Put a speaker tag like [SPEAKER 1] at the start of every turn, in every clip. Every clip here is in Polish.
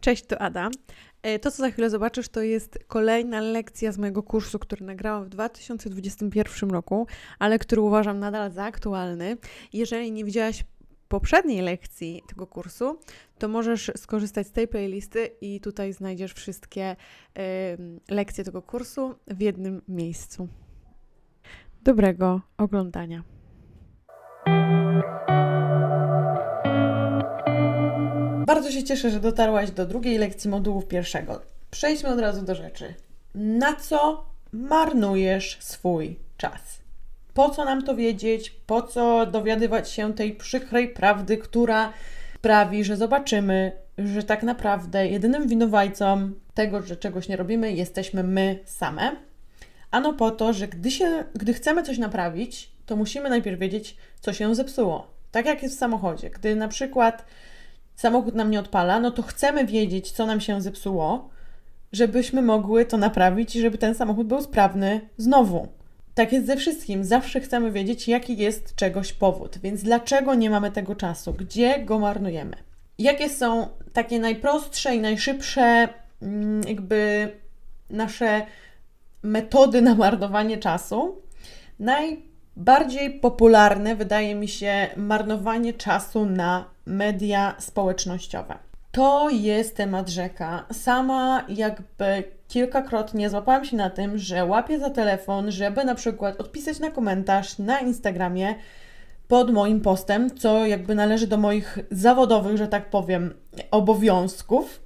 [SPEAKER 1] Cześć, to Ada. E, To, co za chwilę zobaczysz, to jest kolejna lekcja z mojego kursu, który nagrałam w 2021 roku, ale który uważam nadal za aktualny. Jeżeli nie widziałaś poprzedniej lekcji tego kursu, to możesz skorzystać z tej playlisty i tutaj znajdziesz wszystkie lekcje tego kursu w jednym miejscu. Dobrego oglądania. Bardzo się cieszę, że dotarłaś do drugiej lekcji modułów pierwszego. Przejdźmy od razu do rzeczy. Na co marnujesz swój czas? Po co nam to wiedzieć? Po co dowiadywać się tej przykrej prawdy, która sprawi, że zobaczymy, że tak naprawdę jedynym winowajcą tego, że czegoś nie robimy, jesteśmy my same? Ano po to, że gdy, się, gdy chcemy coś naprawić, to musimy najpierw wiedzieć, co się zepsuło. Tak jak jest w samochodzie. Gdy na przykład samochód nam nie odpala, no to chcemy wiedzieć, co nam się zepsuło, żebyśmy mogły to naprawić i żeby ten samochód był sprawny znowu. Tak jest ze wszystkim. Zawsze chcemy wiedzieć, jaki jest czegoś powód. Więc dlaczego nie mamy tego czasu? Gdzie go marnujemy? Jakie są takie najprostsze i najszybsze, mm, jakby nasze metody na marnowanie czasu? Najbardziej popularne wydaje mi się marnowanie czasu na media społecznościowe. To jest temat rzeka. Sama jakby kilkakrotnie złapałam się na tym, że łapię za telefon, żeby na przykład odpisać na komentarz na Instagramie pod moim postem, co jakby należy do moich zawodowych, że tak powiem, obowiązków,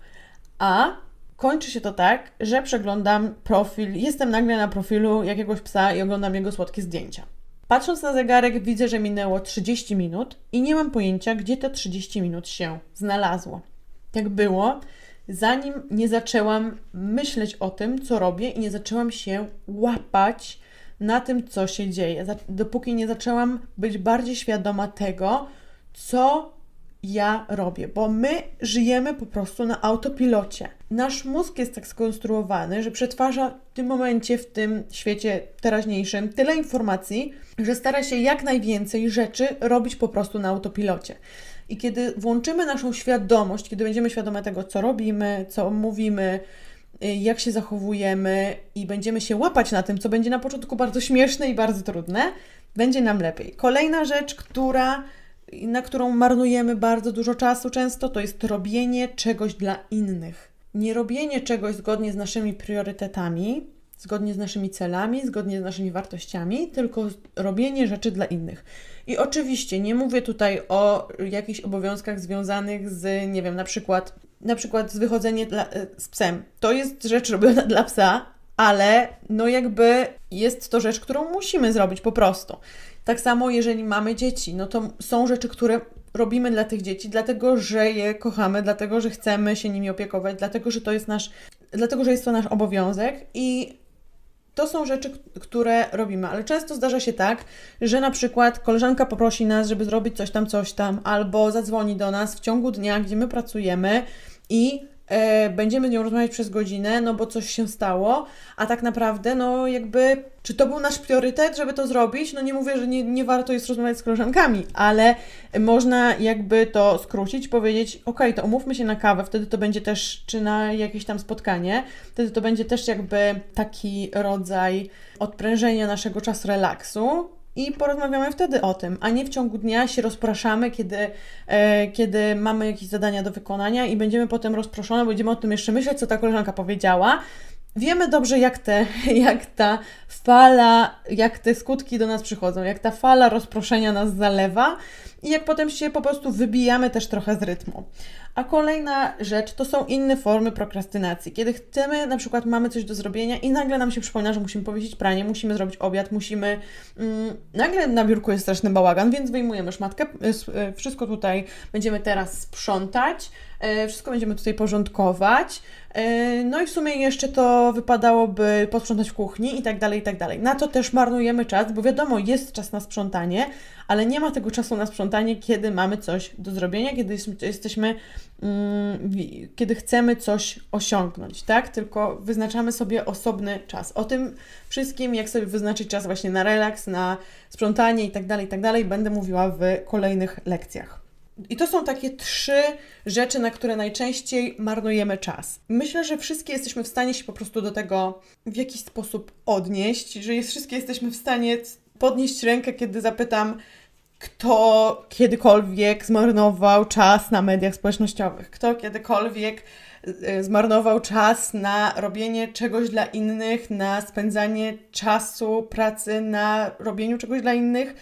[SPEAKER 1] a kończy się to tak, że przeglądam profil, jestem nagle na profilu jakiegoś psa i oglądam jego słodkie zdjęcia. Patrząc na zegarek, widzę, że minęło 30 minut i nie mam pojęcia, gdzie te 30 minut się znalazło. Tak było, zanim nie zaczęłam myśleć o tym, co robię i nie zaczęłam się łapać na tym, co się dzieje. Dopóki nie zaczęłam być bardziej świadoma tego, co ja robię, bo my żyjemy po prostu na autopilocie. Nasz mózg jest tak skonstruowany, że przetwarza w tym momencie, w tym świecie teraźniejszym, tyle informacji, że stara się jak najwięcej rzeczy robić po prostu na autopilocie. I kiedy włączymy naszą świadomość, kiedy będziemy świadome tego, co robimy, co mówimy, y, jak się zachowujemy i będziemy się łapać na tym, co będzie na początku bardzo śmieszne i bardzo trudne, będzie nam lepiej. Kolejna rzecz, która na którą marnujemy bardzo dużo czasu często, to jest robienie czegoś dla innych. Nie robienie czegoś zgodnie z naszymi priorytetami, zgodnie z naszymi celami, zgodnie z naszymi wartościami, tylko robienie rzeczy dla innych. I oczywiście nie mówię tutaj o jakichś obowiązkach związanych z, nie wiem, na przykład, na przykład z wychodzeniem e, z psem. To jest rzecz robiona dla psa, ale no jakby jest to rzecz, którą musimy zrobić po prostu. Tak samo, jeżeli mamy dzieci, no to są rzeczy, które robimy dla tych dzieci, dlatego że je kochamy, dlatego że chcemy się nimi opiekować, dlatego że to jest nasz, dlatego że jest to nasz obowiązek i to są rzeczy, które robimy, ale często zdarza się tak, że na przykład koleżanka poprosi nas, żeby zrobić coś tam, coś tam, albo zadzwoni do nas w ciągu dnia, gdzie my pracujemy i będziemy z nią rozmawiać przez godzinę, no bo coś się stało, a tak naprawdę, no jakby, czy to był nasz priorytet, żeby to zrobić? No nie mówię, że nie, nie warto jest rozmawiać z koleżankami, ale można jakby to skrócić, powiedzieć, ok, to umówmy się na kawę, wtedy to będzie też, czy na jakieś tam spotkanie, wtedy to będzie też jakby taki rodzaj odprężenia naszego czasu relaksu, i porozmawiamy wtedy o tym, a nie w ciągu dnia się rozpraszamy, kiedy, e, kiedy mamy jakieś zadania do wykonania i będziemy potem rozproszone, będziemy o tym jeszcze myśleć, co ta koleżanka powiedziała. Wiemy dobrze, jak, te, jak ta fala, jak te skutki do nas przychodzą, jak ta fala rozproszenia nas zalewa i jak potem się po prostu wybijamy też trochę z rytmu. A kolejna rzecz to są inne formy prokrastynacji. Kiedy chcemy, na przykład mamy coś do zrobienia i nagle nam się przypomina, że musimy powiesić pranie, musimy zrobić obiad, musimy. Mm, nagle na biurku jest straszny bałagan, więc wyjmujemy szmatkę, y, y, wszystko tutaj będziemy teraz sprzątać, y, wszystko będziemy tutaj porządkować. No i w sumie jeszcze to wypadałoby posprzątać w kuchni i tak dalej, i tak dalej. Na to też marnujemy czas, bo wiadomo, jest czas na sprzątanie, ale nie ma tego czasu na sprzątanie, kiedy mamy coś do zrobienia, kiedy jest- jesteśmy, mm, kiedy chcemy coś osiągnąć, tak? Tylko wyznaczamy sobie osobny czas. O tym wszystkim, jak sobie wyznaczyć czas właśnie na relaks, na sprzątanie i tak dalej, i tak dalej, będę mówiła w kolejnych lekcjach. I to są takie trzy rzeczy, na które najczęściej marnujemy czas. Myślę, że wszystkie jesteśmy w stanie się po prostu do tego w jakiś sposób odnieść, że wszystkie jesteśmy w stanie podnieść rękę, kiedy zapytam, kto kiedykolwiek zmarnował czas na mediach społecznościowych, kto kiedykolwiek e, zmarnował czas na robienie czegoś dla innych, na spędzanie czasu, pracy na robieniu czegoś dla innych.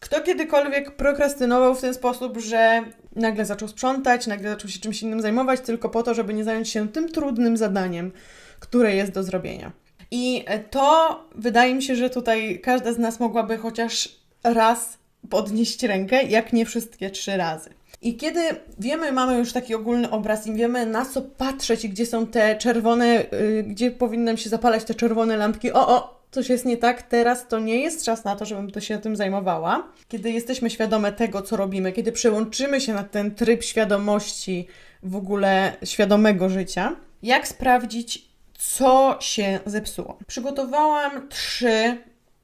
[SPEAKER 1] Kto kiedykolwiek prokrastynował w ten sposób, że nagle zaczął sprzątać, nagle zaczął się czymś innym zajmować, tylko po to, żeby nie zająć się tym trudnym zadaniem, które jest do zrobienia. I to wydaje mi się, że tutaj każda z nas mogłaby chociaż raz podnieść rękę, jak nie wszystkie trzy razy. I kiedy wiemy, mamy już taki ogólny obraz i wiemy na co patrzeć i gdzie są te czerwone, yy, gdzie powinnam się zapalać te czerwone lampki, o, o, coś jest nie tak, teraz to nie jest czas na to, żebym to się tym zajmowała. Kiedy jesteśmy świadome tego, co robimy, kiedy przełączymy się na ten tryb świadomości w ogóle świadomego życia, jak sprawdzić, co się zepsuło. Przygotowałam trzy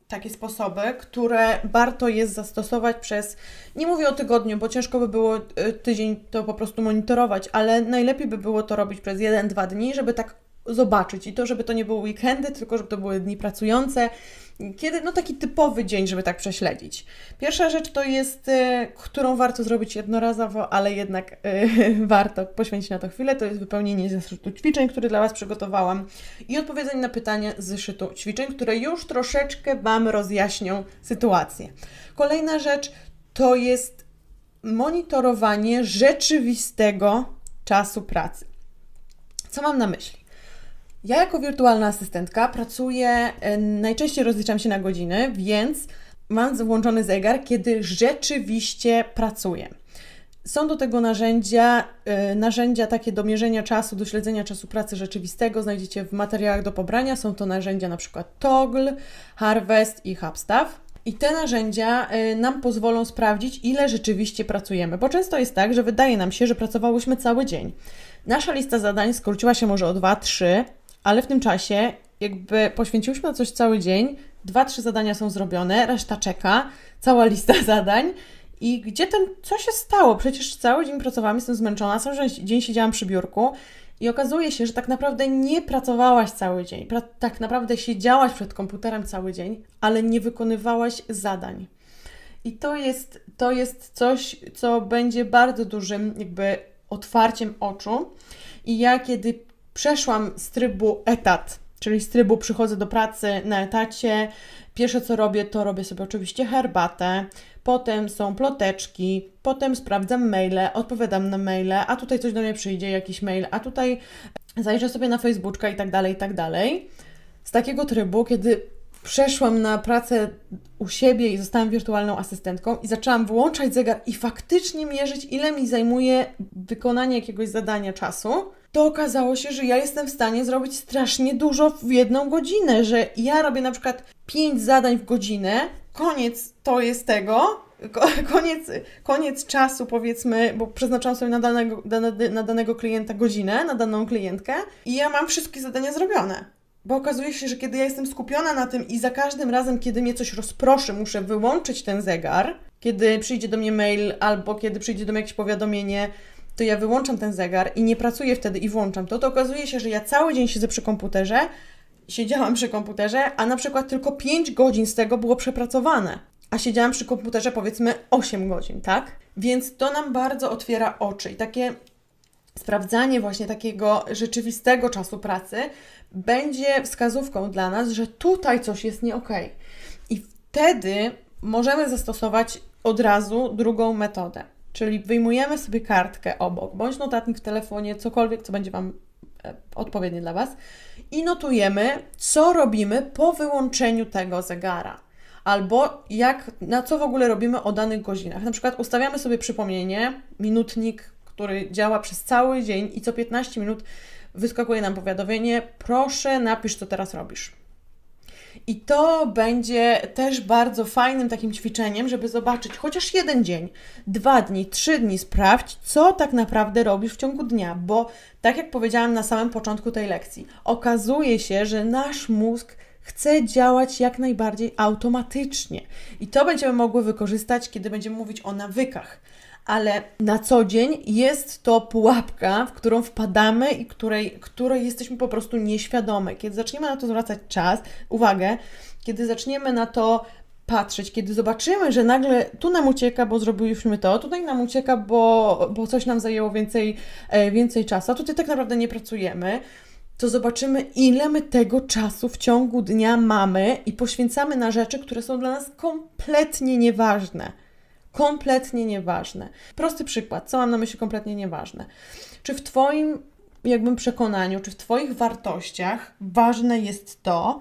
[SPEAKER 1] takie sposoby, które warto jest zastosować przez, nie mówię o tygodniu, bo ciężko by było y, tydzień to po prostu monitorować, ale najlepiej by było to robić przez jeden, dwa dni, żeby tak zobaczyć i to, żeby to nie były weekendy, tylko żeby to były dni pracujące, kiedy, no taki typowy dzień, żeby tak prześledzić. Pierwsza rzecz to jest, y, którą warto zrobić jednorazowo, ale jednak y, warto poświęcić na to chwilę, to jest wypełnienie zeszytu ćwiczeń, który dla Was przygotowałam i odpowiedzenie na pytania z zeszytu ćwiczeń, które już troszeczkę Wam rozjaśnią sytuację. Kolejna rzecz to jest monitorowanie rzeczywistego czasu pracy. Co mam na myśli? Ja jako wirtualna asystentka pracuję, e, najczęściej rozliczam się na godziny, więc mam włączony zegar, kiedy rzeczywiście pracuję. Są do tego narzędzia, yy, narzędzia takie do mierzenia czasu, do śledzenia czasu pracy rzeczywistego znajdziecie w materiałach do pobrania. Są to narzędzia na przykład Toggle, Harvest i Hubstaff. I te narzędzia yy, nam pozwolą sprawdzić, ile rzeczywiście pracujemy, bo często jest tak, że wydaje nam się, że pracowałyśmy cały dzień. Nasza lista zadań skróciła się może o 2-3, ale w tym czasie jakby poświęciłyśmy na coś cały dzień, dwa, trzy zadania są zrobione, reszta czeka, cała lista zadań. I gdzie ten, co się stało? Przecież cały dzień pracowałam, jestem zmęczona, cały dzień siedziałam przy biurku i okazuje się, że tak naprawdę nie pracowałaś cały dzień. Pra tak naprawdę siedziałaś przed komputerem cały dzień, ale nie wykonywałaś zadań. I to jest, to jest coś, co będzie bardzo dużym jakby otwarciem oczu. I ja, kiedy przeszłam z trybu etat, czyli z trybu przychodzę do pracy na etacie. Pierwsze co robię, to robię sobie oczywiście herbatę, potem są ploteczki, potem sprawdzam maile, odpowiadam na maile, a tutaj coś do mnie przyjdzie, jakiś mail, a tutaj zajrzę sobie na Facebooka i tak dalej, i tak dalej. Z takiego trybu, kiedy przeszłam na pracę u siebie i zostałam wirtualną asystentką i zaczęłam wyłączać zegar i faktycznie mierzyć, ile mi zajmuje wykonanie jakiegoś zadania czasu, to okazało się, że ja jestem w stanie zrobić strasznie dużo w jedną godzinę, że ja robię na przykład 5 zadań w godzinę, koniec to jest tego, koniec, koniec czasu powiedzmy, bo przeznaczam sobie na danego, na danego klienta godzinę, na daną klientkę i ja mam wszystkie zadania zrobione. Bo okazuje się, że kiedy ja jestem skupiona na tym i za każdym razem, kiedy mnie coś rozproszy, muszę wyłączyć ten zegar, kiedy przyjdzie do mnie mail albo kiedy przyjdzie do mnie jakieś powiadomienie, to ja wyłączam ten zegar i nie pracuję wtedy i włączam to, to okazuje się, że ja cały dzień siedzę przy komputerze, siedziałam przy komputerze, a na przykład tylko 5 godzin z tego było przepracowane, a siedziałam przy komputerze powiedzmy 8 godzin, tak? Więc to nam bardzo otwiera oczy. I takie sprawdzanie właśnie takiego rzeczywistego czasu pracy będzie wskazówką dla nas, że tutaj coś jest nie okay. I wtedy możemy zastosować od razu drugą metodę. Czyli wyjmujemy sobie kartkę obok, bądź notatnik w telefonie, cokolwiek, co będzie Wam e, odpowiednie dla Was, i notujemy, co robimy po wyłączeniu tego zegara. Albo jak, na co w ogóle robimy o danych godzinach. Na przykład ustawiamy sobie przypomnienie, minutnik, który działa przez cały dzień i co 15 minut wyskakuje nam powiadomienie: proszę, napisz, co teraz robisz. I to będzie też bardzo fajnym takim ćwiczeniem, żeby zobaczyć chociaż jeden dzień, dwa dni, trzy dni, sprawdź, co tak naprawdę robisz w ciągu dnia, bo tak jak powiedziałam na samym początku tej lekcji, okazuje się, że nasz mózg chce działać jak najbardziej automatycznie. I to będziemy mogły wykorzystać, kiedy będziemy mówić o nawykach. Ale na co dzień jest to pułapka, w którą wpadamy i której, której jesteśmy po prostu nieświadome. Kiedy zaczniemy na to zwracać czas, uwagę, kiedy zaczniemy na to patrzeć, kiedy zobaczymy, że nagle tu nam ucieka, bo zrobiliśmy to, tutaj nam ucieka, bo, bo coś nam zajęło więcej, e, więcej czasu, a tutaj tak naprawdę nie pracujemy, to zobaczymy, ile my tego czasu w ciągu dnia mamy i poświęcamy na rzeczy, które są dla nas kompletnie nieważne. Kompletnie nieważne. Prosty przykład, co mam na myśli kompletnie nieważne. Czy w Twoim jakbym przekonaniu, czy w Twoich wartościach ważne jest to,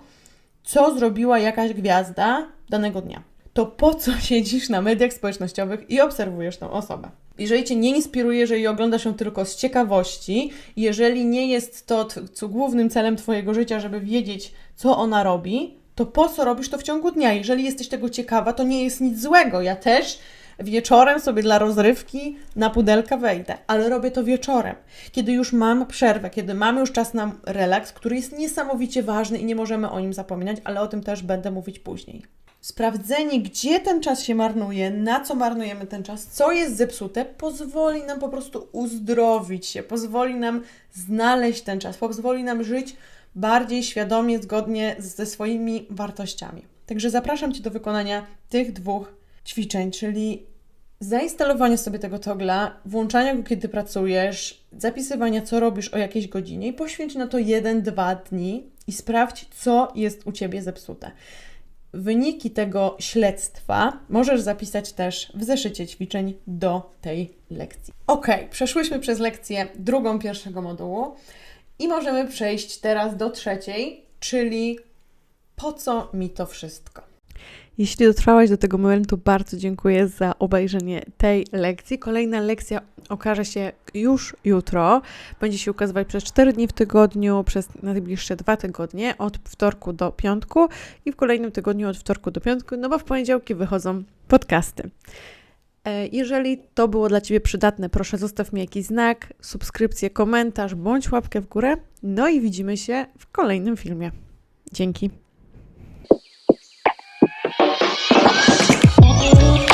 [SPEAKER 1] co zrobiła jakaś gwiazda danego dnia? To po co siedzisz na mediach społecznościowych i obserwujesz tą osobę? Jeżeli Cię nie inspiruje, jeżeli oglądasz ją tylko z ciekawości, jeżeli nie jest to co głównym celem Twojego życia, żeby wiedzieć, co ona robi, to po co robisz to w ciągu dnia? Jeżeli jesteś tego ciekawa, to nie jest nic złego. Ja też wieczorem sobie dla rozrywki na pudelka wejdę, ale robię to wieczorem, kiedy już mam przerwę, kiedy mamy już czas na relaks, który jest niesamowicie ważny i nie możemy o nim zapominać, ale o tym też będę mówić później. Sprawdzenie, gdzie ten czas się marnuje, na co marnujemy ten czas, co jest zepsute, pozwoli nam po prostu uzdrowić się, pozwoli nam znaleźć ten czas, pozwoli nam żyć bardziej świadomie, zgodnie ze swoimi wartościami. Także zapraszam Cię do wykonania tych dwóch ćwiczeń, czyli zainstalowania sobie tego togla, włączania go, kiedy pracujesz, zapisywania, co robisz o jakiejś godzinie i poświęć na to 1-2 dni i sprawdź, co jest u Ciebie zepsute. Wyniki tego śledztwa możesz zapisać też w zeszycie ćwiczeń do tej lekcji. Ok, przeszłyśmy przez lekcję drugą pierwszego modułu i możemy przejść teraz do trzeciej, czyli po co mi to wszystko?
[SPEAKER 2] Jeśli dotrwałaś do tego momentu, bardzo dziękuję za obejrzenie tej lekcji. Kolejna lekcja okaże się już jutro. Będzie się ukazywać przez 4 dni w tygodniu, przez najbliższe 2 tygodnie, od wtorku do piątku i w kolejnym tygodniu od wtorku do piątku, no bo w poniedziałki wychodzą podcasty. E, Jeżeli to było dla Ciebie przydatne, proszę zostaw mi jakiś znak, subskrypcję, komentarz bądź łapkę w górę. No i widzimy się w kolejnym filmie. Dzięki. you.